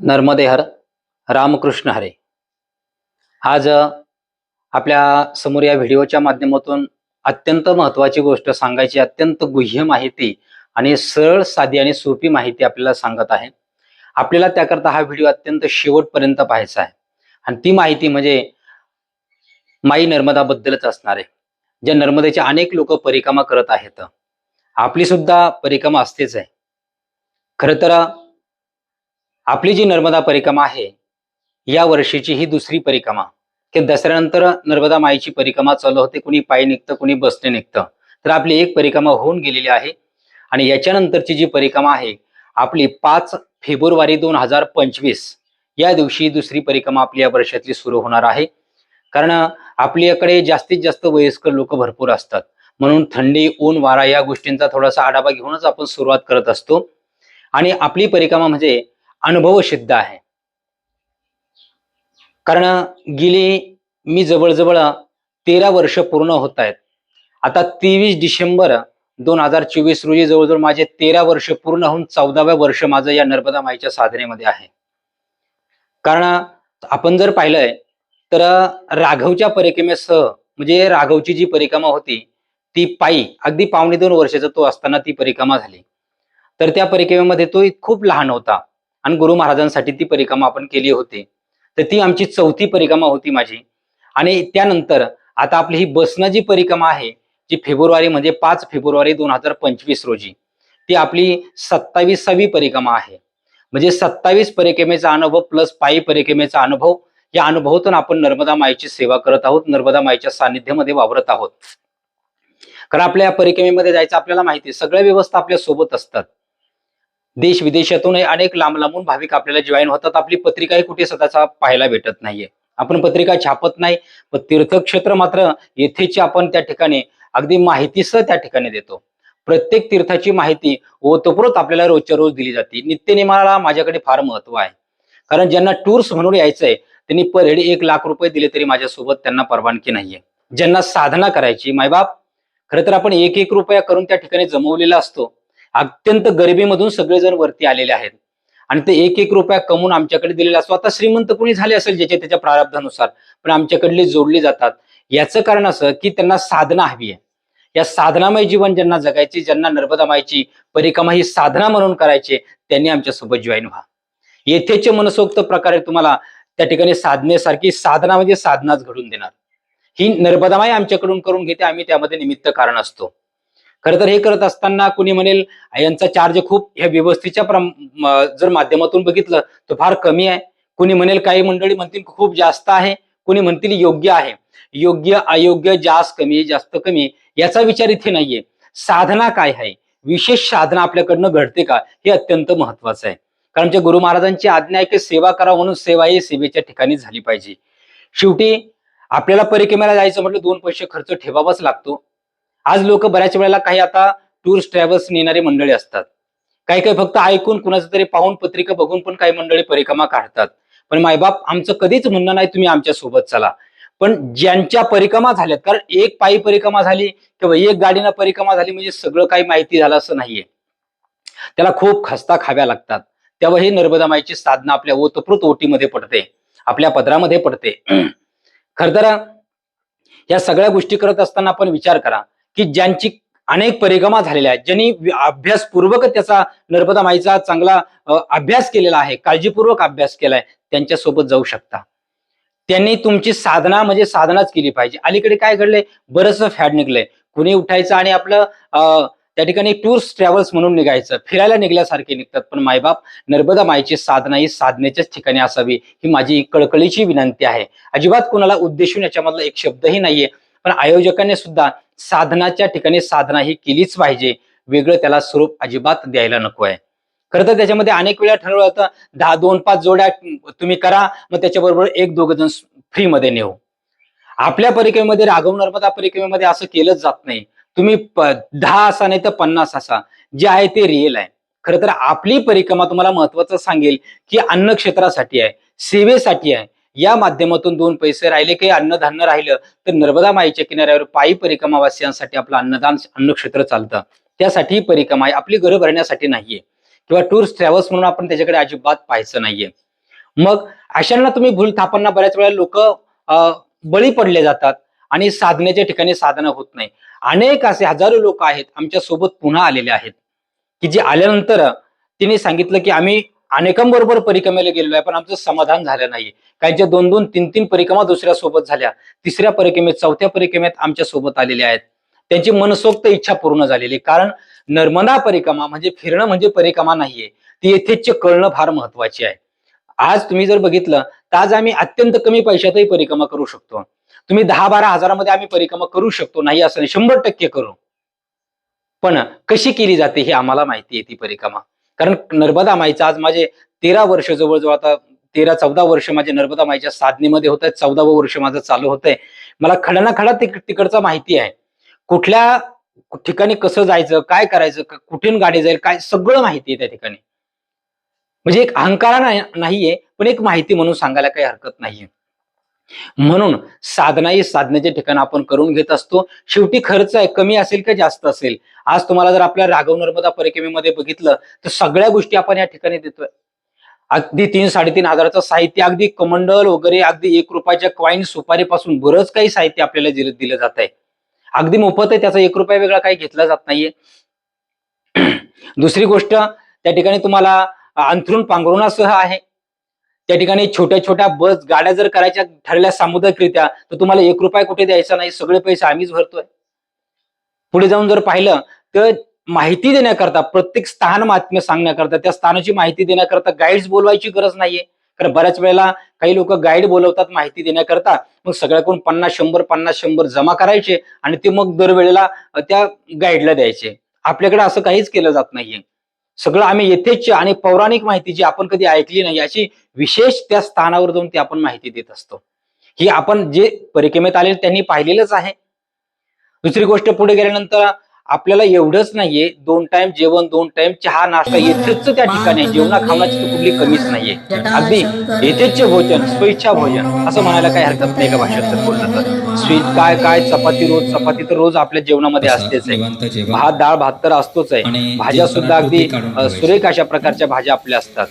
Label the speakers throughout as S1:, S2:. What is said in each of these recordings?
S1: नर्मदे हर रामकृष्ण हरे. आज आपल्यासमोर या व्हिडिओच्या माध्यमातून अत्यंत महत्वाची गोष्ट सांगायची अत्यंत गुह्य माहिती आणि सरळ साधी आणि सोपी माहिती आपल्याला सांगत आहे. आपल्याला त्याकरता हा व्हिडिओ अत्यंत शेवटपर्यंत पाहायचा आहे. आणि ती माहिती म्हणजे माई नर्मदाबद्दलच असणार आहे ज्या नर्मदेचे अनेक लोक परिक्रमा करत आहेत. आपली सुद्धा परिक्रमा असतेच आहे. खरं तर आपली जी नर्मदा परिक्रमा आहे या वर्षीची ही दुसरी परिक्रमा. की दसऱ्यानंतर नर्मदा माईची परिक्रमा चालू होते कुणी पायी निघतं कुणी बसने निघतं. तर आपली एक परिक्रमा होऊन गेलेली आहे. आणि याच्यानंतरची जी परिक्रमा आहे आपली पाच फेब्रुवारी दोन हजार पंचवीस या दिवशी दुसरी परिक्रमा आपली या वर्षातली सुरू होणार आहे. कारण आपल्याकडे जास्तीत जास्त वयस्कर लोक भरपूर असतात. म्हणून थंडी ऊन वारा या गोष्टींचा थोडासा आढावा घेऊनच आपण सुरुवात करत असतो. आणि आपली परिक्रमा म्हणजे अनुभव सिद्ध आहे. कारण गेली मी जवळजवळ तेरा वर्ष पूर्ण होत आहेत. आता तेवीस डिसेंबर दोन हजार चोवीस रोजी जवळजवळ माझे तेरा वर्ष पूर्ण होऊन चौदाव्या वर्ष माझं या नर्मदा माईच्या साधनेमध्ये आहे. कारण आपण जर पाहिलंय तर राघवच्या परिक्रमेसह म्हणजे राघवची जी परिक्रमा होती ती पायी अगदी पावणे दोन वर्षाचा तो असताना ती परिक्रमा झाली. तर त्या परिक्रमेमध्ये तो खूप लहान होता. आणि गुरु महाराजांसाठी ती परिक्रमा आपण केली होती. तर ती आमची चौथी परिक्रमा होती माझी. आणि त्यानंतर आता आपली ही बसनं जी परिक्रमा आहे जी फेब्रुवारी म्हणजे पाच फेब्रुवारी दोन हजार पंचवीस रोजी ती आपली सत्तावीसावी परिक्रमा आहे. म्हणजे सत्तावीस परिक्रमेचा अनुभव प्लस पायी परिक्रमेचा अनुभव या अनुभवातून आपण नर्मदा माईची सेवा करत आहोत नर्मदा माईच्या सानिध्यामध्ये वावरत आहोत. कारण आपल्या परिक्रमेमध्ये जायचं आपल्याला माहिती सगळ्या व्यवस्था आपल्यासोबत असतात. देश विदेशातून अनेक लांब लांबून भाविक आपल्याला जॉईन होतात. आपली पत्रिकाही कुठे स्वतःचा पाहायला भेटत नाहीये. आपण पत्रिका छापत नाही पण तीर्थक्षेत्र मात्र येथेची आपण त्या ठिकाणी अगदी माहितीसह त्या ठिकाणी देतो. प्रत्येक तीर्थाची माहिती ओतप्रोत आपल्याला रोजच्या रोज दिली जाते. नित्यनेमाला माझ्याकडे फार महत्त्व आहे. कारण ज्यांना टूर्स म्हणून यायचंय त्यांनी पर हेड एक लाख रुपये दिले तरी माझ्यासोबत त्यांना परवानगी नाहीये. ज्यांना साधना करायची मायबाप खरं तर आपण एक एक रुपया करून त्या ठिकाणी जमवलेला असतो. अत्यंत गरिबीमधून सगळेजण वरती आलेले आहेत. आणि ते एक एक रुपया कमवून आमच्याकडे दिलेला असतो. आता श्रीमंत कोणी झाले असेल ज्याच्या त्याच्या प्रारब्धानुसार पण आमच्याकडले जोडले जातात. याचं कारण असं की त्यांना साधना हवी आहे. या साधनामय जीवन ज्यांना जगायचे ज्यांना नर्मदामायची परिक्रमा ही साधना म्हणून करायचे त्यांनी आमच्यासोबत जॉईन व्हा. येथेचे मनसोक्त प्रकारे तुम्हाला त्या ठिकाणी साधनेसारखी साधना म्हणजे साधनाच घडून देणार. ही नर्मदामाई आमच्याकडून करून घेते आम्ही त्यामध्ये निमित्त कारण असतो. खरं तर हे करत असताना कुणी म्हणेल यांचा चार्ज खूप ह्या व्यवस्थेच्या जर माध्यमातून बघितलं तर फार कमी आहे. कुणी म्हणेल काही मंडळी म्हणतील खूप जास्त आहे. कुणी म्हणतील योग्य आहे. योग्य अयोग्य जास्त कमी जास्त कमी याचा विचार इथे नाहीये. साधना काय आहे? विशेष साधना आपल्याकडनं घडते का? हे अत्यंत महत्वाचं आहे. कारण जे गुरु महाराजांची आज्ञा आहे की सेवा करा म्हणून सेवा ही सेवेच्या ठिकाणी झाली पाहिजे. शेवटी आपल्याला परिक्रमेला जायचं म्हटलं दोन पैसे खर्च ठेवावाच लागतो. आज लोक बऱ्याच वेळेला काही आता टूर्स ट्रॅव्हल्स नेणारे मंडळी असतात. काही काही फक्त ऐकून कुणाचं तरी पाहून पत्रिका बघून पण काही मंडळी परिक्रमा काढतात. पण मायबाप आमचं कधीच म्हणणं नाही तुम्ही आमच्यासोबत चला. पण ज्यांच्या परिक्रमा झाल्यात कारण एक पायी परिक्रमा झाली किंवा एक गाडीनं परिक्रमा झाली म्हणजे सगळं काही माहिती झालं असं नाहीये. त्याला खूप खस्ता खाव्या लागतात. तेव्हा ही नर्मदा माईची साधना आपल्या ओतप्रोत ओटीमध्ये पडते. आपल्या पदरामध्ये पडते. खर तर या सगळ्या गोष्टी करत असताना आपण विचार करा. की ज्यांची अनेक परिक्रमा झालेल्या आहेत ज्यांनी अभ्यासपूर्वक त्याचा नर्मदा माईचा चांगला अभ्यास केलेला आहे काळजीपूर्वक अभ्यास केलाय त्यांच्यासोबत जाऊ शकता. त्यांनी तुमची साधना म्हणजे साधनाच केली पाहिजे. अलीकडे काय घडलंय? बरंचसं फॅड निघलंय. कुणी उठायचं आणि आपलं त्या ठिकाणी टूर्स ट्रॅव्हल्स म्हणून निघायचं. फिरायला निघल्यासारखे निघतात पण मायबाप नर्मदा माईची साधना ही साधनेच्याच ठिकाणी असावी ही माझी कळकळीची विनंती आहे. अजिबात कुणाला उद्देशून याच्यामधला एक शब्दही नाहीये. पण आयोजकांनी सुद्धा साधनाच्या ठिकाणी साधना ही केलीच पाहिजे. वेगळं त्याला स्वरूप अजिबात द्यायला नको आहे. खरं तर त्याच्यामध्ये अनेक वेळा ठरवलं होतं दहा दोन पाच जोड्या तुम्ही करा मग त्याच्याबरोबर एक दोघ जण फ्रीमध्ये नेऊ. आपल्या परिक्रमेमध्ये राघव नर्मदा परिक्रमेमध्ये असं केलंच जात नाही. तुम्ही दहा असा नाही तर पन्नास असा जे आहे ते रिअल आहे. खरं तर आपली परिक्रमा तुम्हाला महत्वाचं सांगेल की अन्न क्षेत्रासाठी आहे सेवेसाठी आहे. या माध्यमातून दोन पैसे राहिले काही अन्नधान्य राहिलं तर नर्मदा माईच्या किनाऱ्यावर पायी परिक्रमावासियांसाठी आपलं अन्नदान अन्नक्षेत्र चालतं. त्यासाठी परिक्रमा आहे आपली घरं भरण्यासाठी नाहीये. किंवा टूर्स ट्रॅव्हल्स म्हणून आपण त्याच्याकडे अजिबात पाहायचं नाहीये. मग अशांना तुम्ही भूल थापांना बऱ्याच वेळा लोक बळी पडले जातात आणि साधण्याच्या ठिकाणी साधना होत नाही. अनेक असे हजारो लोक आहेत आमच्यासोबत पुन्हा आलेले आहेत. की जे आल्यानंतर तिने सांगितलं की आम्ही अनेकांबरोबर परिक्रमेला गेलेलो आहे पण आमचं समाधान झालं नाही काहींच्या दोन दोन तीन तीन परिक्रमा दुसऱ्या सोबत झाल्या. तिसऱ्या परिक्रमेत चौथ्या परिक्रमेत आमच्यासोबत आलेल्या आहेत. त्यांची मनसोक्त इच्छा पूर्ण झालेली कारण नर्मदा परिक्रमा म्हणजे फिरणं म्हणजे परिक्रमा नाहीये. ती येथेच कळणं फार महत्वाची आहे. आज तुम्ही जर बघितलं तर आज आम्ही अत्यंत कमी पैशातही परिक्रमा करू शकतो. तुम्ही दहा बारा हजारामध्ये आम्ही परिक्रमा करू शकतो नाही असं नाही. शंभर टक्के करू. पण कशी केली जाते हे आम्हाला माहिती आहे ती परिक्रमा. कारण नर्मदा माईचं आज माझे तेरा वर्ष जवळजवळ आता तेरा चौदा वर्ष माझे नर्मदा माईच्या साधनेमध्ये होत आहेत चौदावं वर्ष माझं चालू होत आहे मला खडा खडा तिक- तिकडचा माहिती आहे. कुठल्या ठिकाणी कसं जायचं काय करायचं कुठून गाडी जाईल काय सगळं माहिती आहे त्या ठिकाणी. म्हणजे एक अहंकार नाहीये पण एक माहिती म्हणून सांगायला काही हरकत नाहीये. म्हणून साधना ही साधनेचे ठिकाण आपण करून घेत असतो. शेवटी खर्च आहे कमी असेल का जास्त असेल? आज तुम्हाला जर आपल्या राघव नर्मदा परिक्रमेमध्ये बघितलं तर सगळ्या गोष्टी आपण या ठिकाणी देतोय. अगदी तीन साडेतीन हजाराचं साहित्य अगदी कमंडल वगैरे अगदी एक रुपयाच्या क्वाईन सुपारीपासून बरंच काही साहित्य आपल्याला दिलं दिलं जात आहे. अगदी मोफत आहे त्याचा एक रुपया वेगळा काही घेतला जात नाहीये. दुसरी गोष्ट त्या ठिकाणी तुम्हाला अंथरूण पांघरुणासह आहे. त्या ठिकाणी छोट्या छोट्या बस गाड्या जर करायच्या ठरल्या सामुदायिकरित्या तर तुम्हाला एक रुपया कुठे द्यायचा नाही सगळे पैसे आम्हीच भरतोय. पुढे जाऊन जर पाहिलं तर माहिती देण्याकरता प्रत्येक स्थान महात्म्य सांगण्याकरता त्या स्थानाची माहिती देण्याकरता गाईड्स बोलवायची गरज नाहीये. कारण बऱ्याच वेळेला काही लोक गाईड बोलवतात माहिती देण्याकरता. मग सगळ्याकडून पन्नास शंभर पन्नास शंभर जमा करायचे आणि ते मग दरवेळेला त्या गाईडला द्यायचे. आपल्याकडे असं काहीच केलं जात नाहीये. सगळं आम्ही येथेच आणि पौराणिक माहिती जी आपण कधी ऐकली नाही अशी विशेष त्या स्थानावर जाऊन ती आपण माहिती देत असतो. ही आपण जे परिक्रमेत आले त्यांनी पाहिलेलंच आहे. दुसरी गोष्ट पुढे गेल्यानंतर आपल्याला एवढंच नाहीये दोन टाइम जेवण दोन टाइम चहा नाश्ता येथेच त्या ठिकाणी जेवणा खावण्याची कुठली कमीच नाहीये. अगदी येथेच भोजन स्वेच्छा भोजन असं म्हणायला काही हरकत नाही का भाषेत बोललं तर स्वीट काय काय चपाती रोज चपाती तर रोज आपल्या जेवणामध्ये असतेच आहे. भात डाळ भात तर असतोच आहे. भाज्या सुद्धा अगदी. सुरेख अशा प्रकारच्या भाज्या आपल्या असतात.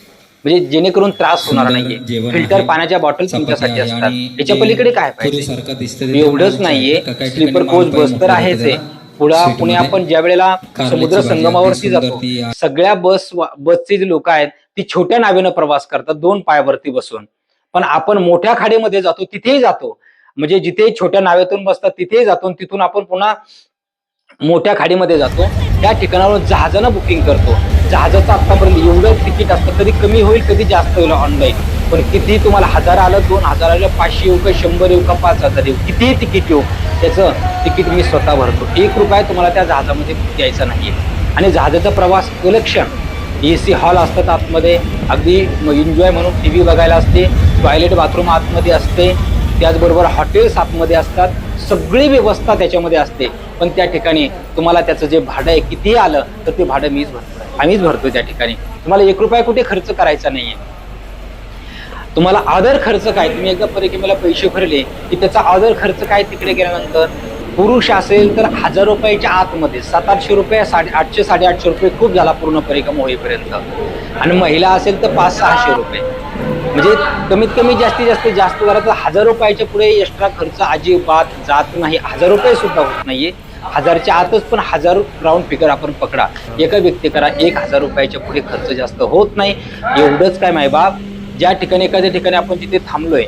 S1: म्हणजे जेणेकरून त्रास होणार नाहीये. फिल्टर. पाण्याच्या बॉटल तुमच्यासाठी असतात. याच्या पलीकडे काय पाहिजे? एवढंच नाहीये. स्लीपर कोच बस तर आहेच आहे पुढे. पुणे आपण ज्या वेळेला समुद्र संगमावरती जातो. सगळ्या बस बसचे जे लोक आहेत ती छोट्या नावेनं प्रवास करतात दोन पायावरती बसून. पण आपण मोठ्या खाडीमध्ये जातो तिथेही जातो. म्हणजे जिथे छोट्या नावेतून बसतात तिथेही जातो आणि तिथून आपण पुन्हा मोठ्या खाडीमध्ये जातो. त्या ठिकाणावरून जहाजानं बुकिंग करतो. जहाजाचं आतापर्यंत एवढं तिकीट असतं कधी कमी होईल कधी जास्त होईल ऑनलाईन पण किती तुम्हाला हजार आलं दोन हजार आलं पाचशे येऊ का शंभर येऊ का पाच हजार येऊ कितीही तिकीट येऊ त्याचं तिकीट मी स्वतः भरतो. एक रुपया तुम्हाला त्या जहाजामध्ये द्यायचा नाही आणि जहाजाचा प्रवास विलक्षण ए सी हॉल असतात आतमध्ये. अगदी एन्जॉय म्हणून टी व्ही बघायला असते टॉयलेट बाथरूम आतमध्ये असते. त्याचबरोबर हॉटेल्स आतमध्ये असतात सगळी व्यवस्था त्याच्यामध्ये असते. पण त्या ठिकाणी तुम्हाला त्याचं जे भाडं आहे कितीही आलं तर ते भाडं मीच भरतो. आम्हीच भरतो त्या ठिकाणी. तुम्हाला एक रुपया कुठे खर्च करायचा नाहीये. तुम्हाला आदर खर्च काय? तुम्ही एकदा परिक्रमेला पैसे भरले की त्याचा आदर खर्च काय तिकडे गेल्यानंतर? पुरुष असेल तर हजार रुपयाच्या आतमध्ये सात आठशे रुपये साडे आठशे साडेआठशे रुपये खूप झाला पूर्ण परिक्रम होईपर्यंत आणि महिला असेल तर पाच सहाशे रुपये. म्हणजे कमीत कमी जास्तीत जास्त जास्त झाला तर हजार रुपयाच्या पुढे एक्स्ट्रा खर्च अजिबात जात नाही. हजार रुपये सुद्धा होत नाहीये. हजारच्या आतच पण हजार राऊंड फिगर आपण पकडा. एका व्यक्ती करा एक हजार रुपयाच्या पुढे खर्च जास्त होत नाही. एवढंच काय मायबाप ज्या ठिकाणी एखाद्या ठिकाणी आपण जिथे थांबलोय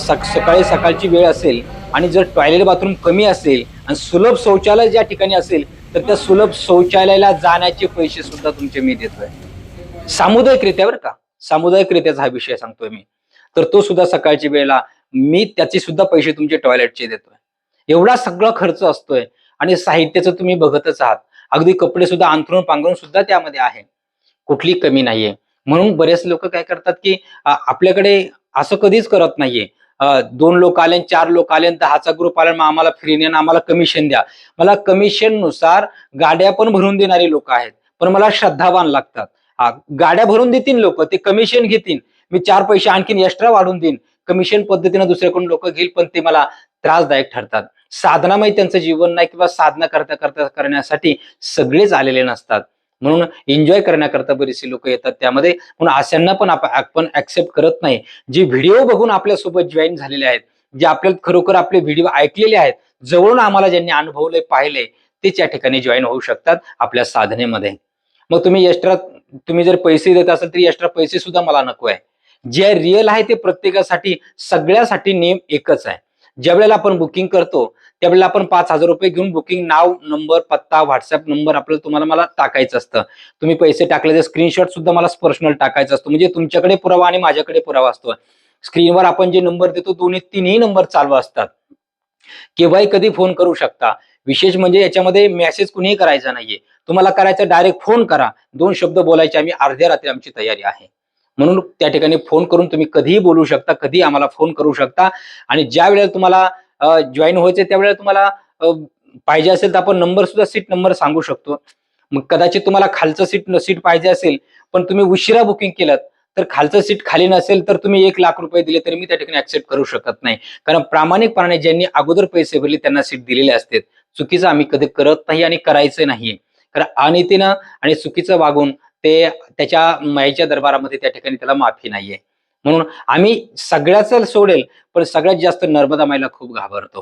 S1: सक सकाळी सकाळची वेळ असेल आणि जर टॉयलेट बाथरूम कमी असेल आणि सुलभ शौचालय ज्या ठिकाणी असेल तर त्या सुलभ शौचालयाला जाण्याचे पैसे सुद्धा तुमचे मी देतोय. सामुदायिकरित्या बरं का? सामुदायिकरित्याचा हा विषय सांगतोय मी. तर तो सुद्धा सकाळची वेळेला मी त्याचे सुद्धा पैसे तुमचे टॉयलेटचे देतोय. एवढा सगळा खर्च असतोय आणि साहित्याचं तुम्ही बघतच आहात. अगदी कपडे सुद्धा अंथरून पांघरून सुद्धा त्यामध्ये आहे. कुठली कमी नाहीये. म्हणून बरेच लोक काय करतात की आपल्याकडे असं कधीच करत नाहीये. दोन लोक आले चार लोक आले दहाचा ग्रुप आले मग आम्हाला फ्रीने आणि आम्हाला कमिशन द्या. मला कमिशननुसार गाड्या पण भरून देणारी लोक आहेत. पण मला श्रद्धावान लागतात. हा, गाड्या भरून देतील लोक ते कमिशन घेतील. मी चार पैसे आणखीन एक्स्ट्रा वाढून देईन. कमिशन पद्धतीनं दुसऱ्याकडून लोक घेईल पण ते मला त्रासदायक ठरतात. साधनामय त्यांचं जीवन नाही किंवा साधना करता करता करण्यासाठी सगळेच आलेले नसतात. म्हणून एन्जॉय करण्याकरता बरीचशी लोक येतात. त्यामध्ये म्हणून अशांना पण आपण ऍक्सेप्ट करत नाही. जे व्हिडिओ बघून आपल्यासोबत जॉईन झालेले आहेत जे आपल्याला खरोखर आपले व्हिडिओ ऐकलेले आहेत जवळून आम्हाला ज्यांनी अनुभवले पाहिले तेच या ठिकाणी जॉईन होऊ शकतात आपल्या साधनेमध्ये. मग तुम्ही एक्स्ट्रा तुम्ही जर पैसे देत असाल तरी एक्स्ट्रा पैसे सुद्धा मला नको आहे. जे रिअल आहे ते प्रत्येकासाठी सगळ्यासाठी नेम एकच आहे. ज्या वेळेला आपण बुकिंग करतो त्यावेळेला आपण पाच हजार रुपये घेऊन बुकिंग नाव नंबर पत्ता व्हॉट्सअप नंबर आपल्याला तुम्हाला मला टाकायचं असतं. तुम्ही पैसे टाकले स्क्रीनशॉट सुद्धा मला पर्सनल टाकायचं असतो. म्हणजे तुमच्याकडे पुरावा आणि माझ्याकडे पुरावा असतो. स्क्रीनवर आपण जे नंबर देतो दोन्ही तिन्ही नंबर चालू असतात. केव्हाही कधी फोन करू शकता. विशेष म्हणजे याच्यामध्ये मेसेज कुणीही करायचा नाहीये. तुम्हाला करायचं डायरेक्ट फोन करा. दोन शब्द बोलायचे आम्ही अर्ध्या रात्री आमची तयारी आहे. म्हणून त्या ठिकाणी फोन करून तुम्ही कधीही बोलू शकता कधी आम्हाला फोन करू शकता. आणि ज्या वेळेला तुम्हाला जॉईन व्हायचे त्यावेळेला तुम्हाला पाहिजे असेल तर आपण नंबर सुद्धा सीट नंबर सांगू शकतो. मग कदाचित तुम्हाला खालचं सीट सीट पाहिजे असेल पण तुम्ही उशिरा बुकिंग केलं तर खालचं सीट खाली नसेल तर तुम्ही एक लाख रुपये दिले तरी मी त्या ठिकाणी ऍक्सेप्ट करू शकत नाही. कारण प्रामाणिकपणाने ज्यांनी अगोदर पैसे भरले त्यांना सीट दिलेले असते चुकीचं आम्ही कधी करत नाही आणि करायचं नाहीये. कारण अनितीनं आणि चुकीचं वागून ते त्याच्या माईच्या दरबारामध्ये त्या ठिकाणी त्याला माफी नाहीये. म्हणून आम्ही सगळ्याच सोडेल पण सगळ्यात जास्त नर्मदा माईला खूप घाबरतो.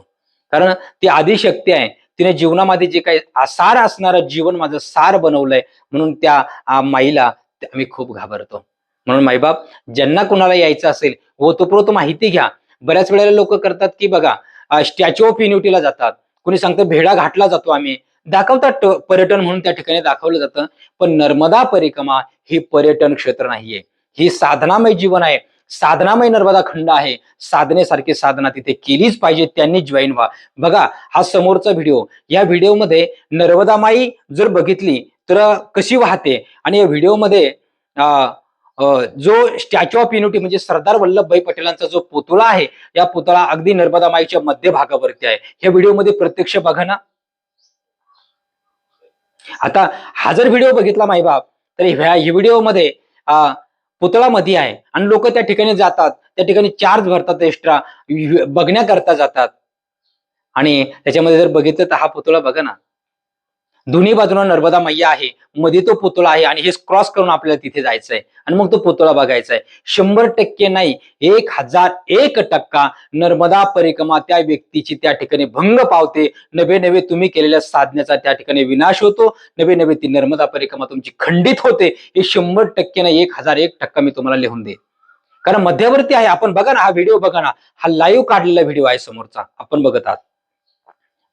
S1: कारण ती आदिशक्ती आहे. तिने जीवनामध्ये जे काही सार असणारं जीवन माझं सार बनवलंय म्हणून त्या माईला आम्ही खूप घाबरतो. म्हणून माईबाप ज्यांना कुणाला यायचं असेल ओतप्रोत माहिती घ्या. बऱ्याच वेळेला लोक करतात की बघा स्टॅच्यू ऑफ युनिटीला जातात. कोणी सांगतं भेडा घाटला जातो आम्ही. दाखवतात पर्यटन म्हणून त्या ठिकाणी दाखवलं जातं. पण नर्मदा परिक्रमा ही पर्यटन क्षेत्र नाहीये. ही साधनामय जीवन आहे. साधनामय नर्मदा खंड आहे. साधनेसारखी साधना तिथे केलीच पाहिजे त्यांनी जॉईन व्हा. बघा हा समोरचा व्हिडिओ. या व्हिडिओमध्ये नर्मदा माई जर बघितली तर कशी वाहते? आणि या व्हिडिओमध्ये अं, जो स्टॅच्यू ऑफ युनिटी म्हणजे सरदार वल्लभभाई पटेलांचा जो पुतळा आहे या पुतळा अगदी नर्मदा माईच्या मध्यभागावरती आहे. ह्या व्हिडिओमध्ये प्रत्यक्ष बघा ना. आता हा जर व्हिडिओ बघितला माईबाप तर ह्या व्हिडिओमध्ये पुतळा मध्ये आहे. आणि लोक त्या ठिकाणी जातात त्या ठिकाणी चार्ज भरतात एक्स्ट्रा बघण्याकरता जातात. आणि त्याच्यामध्ये जर बघितलं तर हा पुतळा बघा ना. दोन्ही बाजूला नर्मदा मैया आहे मध्ये तो पुतळा आहे आणि हे क्रॉस करून आपल्याला तिथे जायचं आहे आणि मग तो पुतळा बघायचा आहे शंभर टक्के नाही एक हजार एक टक्का नर्मदा परिक्रमा त्या व्यक्तीची त्या ठिकाणी भंग पावते. नवे नवे तुम्ही केलेल्या साधण्याचा त्या ठिकाणी विनाश होतो. नवे नवे ती नर्मदा परिक्रमा तुमची खंडित होते. हे शंभर टक्के नाही एक हजार एक टक्का मी तुम्हाला लिहून दे कारण मध्यवर्ती आहे. आपण बघा ना हा व्हिडिओ बघा ना. हा लाईव्ह काढलेला व्हिडिओ आहे समोरचा. आपण बघत आहात.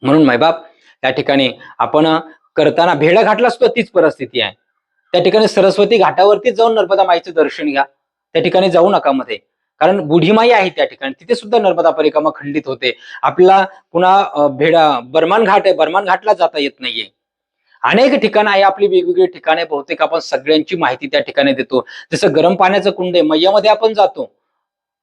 S1: म्हणून मायबाप त्या ठिकाणी आपण करताना भेडा घाटला सुद्धा तीच परिस्थिती आहे. त्या ठिकाणी सरस्वती घाटावरतीच जाऊन नर्मदा माईचं दर्शन घ्या. त्या ठिकाणी जाऊ नका मध्ये. कारण बुढीमाई आहे त्या ठिकाणी. तिथे सुद्धा नर्मदा परिक्रमा खंडित होते. आपला पुन्हा भेडा बर्मान घाट आहे. बर्मान घाटला जाता येत नाहीये. अनेक ठिकाणं आहे. आपली वेगवेगळी ठिकाणे. बहुतेक आपण सगळ्यांची माहिती त्या ठिकाणी देतो. जसं गरम पाण्याचं कुंड आहे. मैयामध्ये आपण जातो.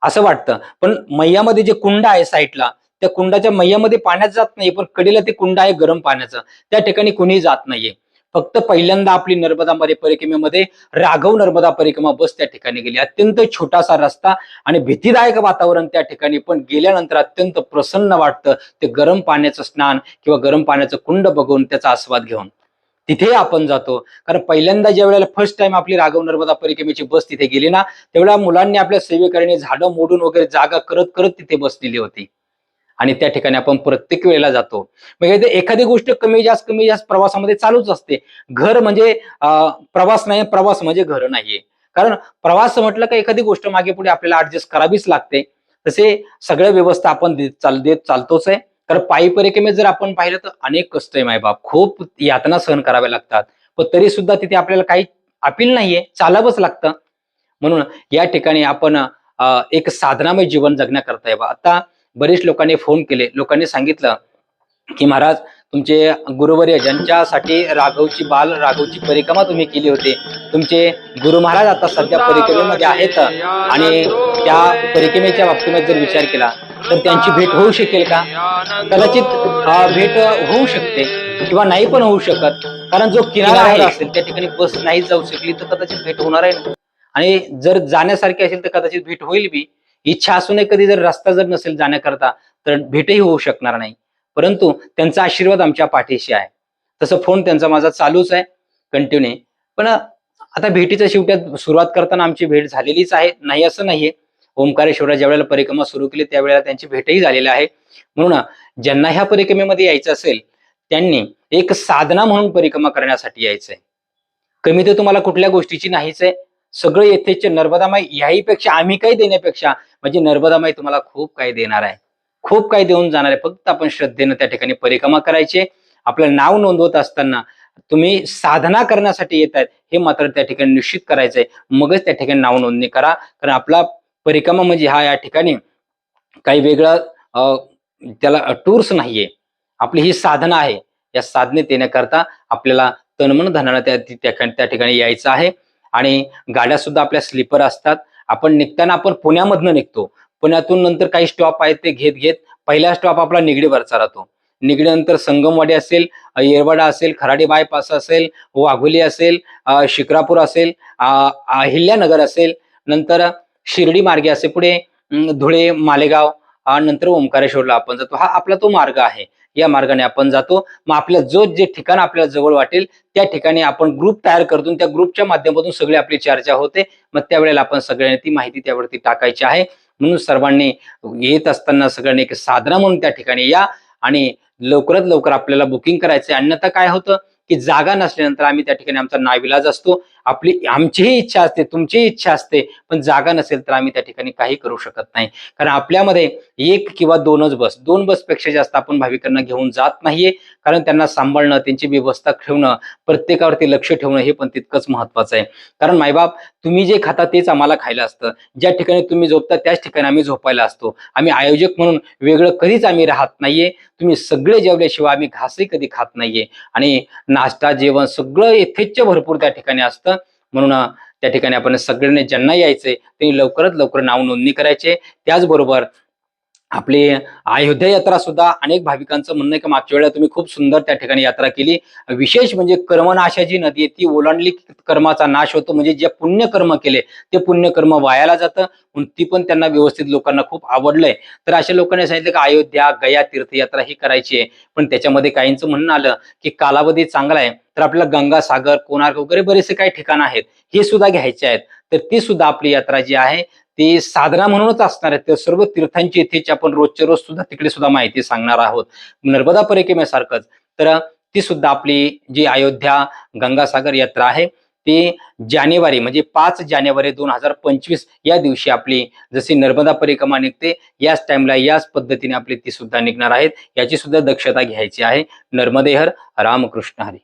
S1: असं वाटतं. पण मैयामध्ये जे कुंड आहे साईडला त्या कुंडाच्या मैयामध्ये पाण्यात जात नाही पण कडेला ते कुंड आहे गरम पाण्याचं. त्या ठिकाणी कुणी जात नाहीये. फक्त पहिल्यांदा आपली नर्मदा मरे परिक्रमेमध्ये राघव नर्मदा परिक्रमा बस त्या ठिकाणी गेली. अत्यंत छोटासा रस्ता आणि भीतीदायक वातावरण त्या ठिकाणी पण गेल्यानंतर अत्यंत प्रसन्न वाटतं ते गरम पाण्याचं स्नान किंवा गरम पाण्याचं कुंड बघून त्याचा आस्वाद घेऊन. तिथे आपण जातो. कारण पहिल्यांदा ज्या वेळेला फर्स्ट टाइम आपली राघव नर्मदा परिक्रमेची बस तिथे गेली ना तेवढ्या मुलांनी आपल्या सेवेकरणे झाडं मोडून वगैरे जागा करत करत तिथे बसलेली होती. आणि त्या ठिकाणी आपण प्रत्येक वेळेला जातो. म्हणजे एखादी गोष्ट कमी जास्त कमी जास्त प्रवासामध्ये चालूच असते. घर म्हणजे प्रवास नाही प्रवास म्हणजे घर नाहीये. कारण प्रवास म्हटलं का एखादी गोष्ट मागे पुढे आपल्याला ऍडजस्ट करावीच लागते. तसे सगळ्या व्यवस्था आपण देत चाल देत चालतोच आहे. कारण पायी परिक्रमेत जर आपण पाहिलं तर अनेक कष्ट आहे मायबाप. खूप यातना सहन कराव्या लागतात. पण तरी सुद्धा तिथे आपल्याला काही अपील नाहीये. चालावंच लागतं. म्हणून या ठिकाणी आपण एक साधनामय जीवन जगण्याकरता आहे बा आता बरेच लोकांनी फोन केले. लोकांनी सांगितलं की महाराज तुमचे गुरुवर्य ज्यांच्यासाठी राघवची बाल राघवची परिक्रमा तुम्ही केली होती तुमचे गुरु महाराज आता सध्या परिक्रमेमध्ये आहेत. आणि त्या परिक्रमेच्या बाबतीमध्ये जर विचार केला तर त्यांची भेट होऊ शकेल का? कदाचित भेट होऊ शकते किंवा नाही पण होऊ शकत. कारण जो किनारा आहे असेल त्या ठिकाणी बस नाही जाऊ शकली तर कदाचित भेट होणार आहे. आणि जर जाण्यासारखी असेल तर कदाचित भेट होईल बी. इच्छा असूनही कधी जर रस्ता जर नसेल जाण्याकरता तर भेटही होऊ शकणार नाही. परंतु त्यांचा आशीर्वाद आमच्या पाठीशी आहे. तसं फोन त्यांचा माझा चालूच आहे. कंटिन्यू पण आता भेटीच्या शेवट्यात सुरुवात करताना आमची भेट झालेलीच आहे. नाही असं नाहीये. ओंकारेश्वरा ज्या वेळेला परिक्रमा सुरू केली त्यावेळेला त्यांची भेटही झालेली आहे. म्हणून ज्यांना ह्या परिक्रमेमध्ये यायचं असेल त्यांनी एक साधना म्हणून परिक्रमा करण्यासाठी यायचंय. कमी तर तुम्हाला कुठल्या गोष्टीची नाहीच आहे. सगळे येथेच नर्मदामाई याहीपेक्षा आम्ही काही देण्यापेक्षा म्हणजे नर्मदामाई तुम्हाला खूप काही देणार आहे. खूप काही देऊन जाणार आहे. फक्त आपण श्रद्धेनं त्या ठिकाणी परिक्रमा करायचे. आपलं नाव नोंदवत असताना तुम्ही साधना करण्यासाठी येत आहेत हे मात्र त्या ठिकाणी निश्चित करायचंय. मगच त्या ठिकाणी नाव नोंदणी करा. कारण आपला परिक्रमा म्हणजे हा या ठिकाणी काही वेगळा त्याला टूर्स नाहीये. आपली ही साधना आहे. या साधनेत येण्याकरता आपल्याला तनमन धनाला त्या त्या त्या ठिकाणी यायचं आहे. आणि गाड्या सुद्धा आपल्या स्लीपर असतात. आपण निघताना आपण पुण्यामधनं निघतो. पुण्यातून नंतर काही स्टॉप आहेत ते घेत घेत पहिला स्टॉप आपला निगडीवरचा राहतो. निगडीनंतर संगमवाडी असेल येरवाडा असेल खराडी बायपास असेल वाघोली असेल शिक्रापूर असेल अहिल्यानगर असेल नंतर शिर्डी मार्गे असे पुढे धुळे मालेगाव नंतर ओंकारेश्वरला आपण जातो. हा आपला तो मार्ग आहे. या मार्गाने आपण जातो. मग आपल्या जो जे ठिकाण आपल्याला जवळ वाटेल त्या ठिकाणी आपण ग्रुप तयार करतो त्या ग्रुपच्या माध्यमातून सगळी आपली चर्चा होते. मग त्यावेळेला आपण सगळ्यांनी ती माहिती त्यावरती टाकायची आहे. म्हणून सर्वांनी येत असताना सगळ्यांनी एक साधना म्हणून त्या ठिकाणी या आणि लवकरात लवकर आपल्याला बुकिंग करायचंय. अन्यथा काय होतं की जागा नसल्यानंतर आम्ही त्या ठिकाणी आमचा नाविलाज असतो. आपली आमचीही इच्छा असते तुमचीही इच्छा असते पण जागा नसेल तर आम्ही त्या ठिकाणी काही करू शकत नाही. कारण आपल्यामध्ये एक किंवा दोनच बस दोन बसपेक्षा जास्त आपण भाविकांना घेऊन जात नाहीये. कारण त्यांना सांभाळणं त्यांची व्यवस्था ठेवणं प्रत्येकावरती लक्ष ठेवणं हे पण तितकंच महत्वाचं आहे. कारण मायबाप तुम्ही जे खाता तेच आम्हाला खायला असतं. ज्या ठिकाणी तुम्ही झोपता त्याच ठिकाणी आम्ही झोपायला असतो. आम्ही आयोजक म्हणून वेगळं कधीच आम्ही राहत नाहीये. तुम्ही सगळे जेवल्याशिवाय आम्ही घासही कधी खात नाहीये. आणि नाश्ता जेवण सगळं यथेच्छ भरपूर त्या ठिकाणी असतं. म्हणून त्या ठिकाणी आपण सगळ्यांनी ज्यांना यायचंय त्यांनी लवकरात लवकर नाव नोंदणी करायचे. त्याचबरोबर आपली अयोध्या यात्रा सुद्धा अनेक भाविकांचं म्हणणं आहे की मागच्या वेळेला तुम्ही खूप सुंदर त्या ठिकाणी यात्रा केली. विशेष म्हणजे कर्मनाशा जी नदी आहे ती ओलांडली कर्माचा नाश होतो. म्हणजे जे पुण्यकर्म केले ते पुण्यकर्म वायाला जातं. म्हणून ती पण त्यांना व्यवस्थित लोकांना खूप आवडलंय. तर अशा लोकांनी सांगितलं की अयोध्या गया तीर्थयात्रा ही करायची आहे. पण त्याच्यामध्ये काहींचं म्हणणं आलं की कालावधी चांगला आहे. तर आपल्याला गंगा सागर कोणार्क वगैरे बरेचसे काही ठिकाण आहेत. हे सुद्धा घ्यायचे आहेत. तर ती सुद्धा आपली यात्रा जी आहे ती साधना म्हणूनच असणार आहेत. सर्व तीर्थांची इथेची आपण रोजच्या रोज सुद्धा तिकडे सुद्धा माहिती सांगणार आहोत. नर्मदा परिक्रमेसारखंच. तर ती सुद्धा आपली जी अयोध्या गंगासागर यात्रा आहे ती जानेवारी म्हणजे पाच जानेवारी दोन हजार पंचवीस या दिवशी आपली जशी नर्मदा परिक्रमा निघते याच टाइमला याच पद्धतीने आपली ती सुद्धा निघणार आहेत. याची सुद्धा दक्षता घ्यायची आहे. नर्मदेहर रामकृष्ण हरी.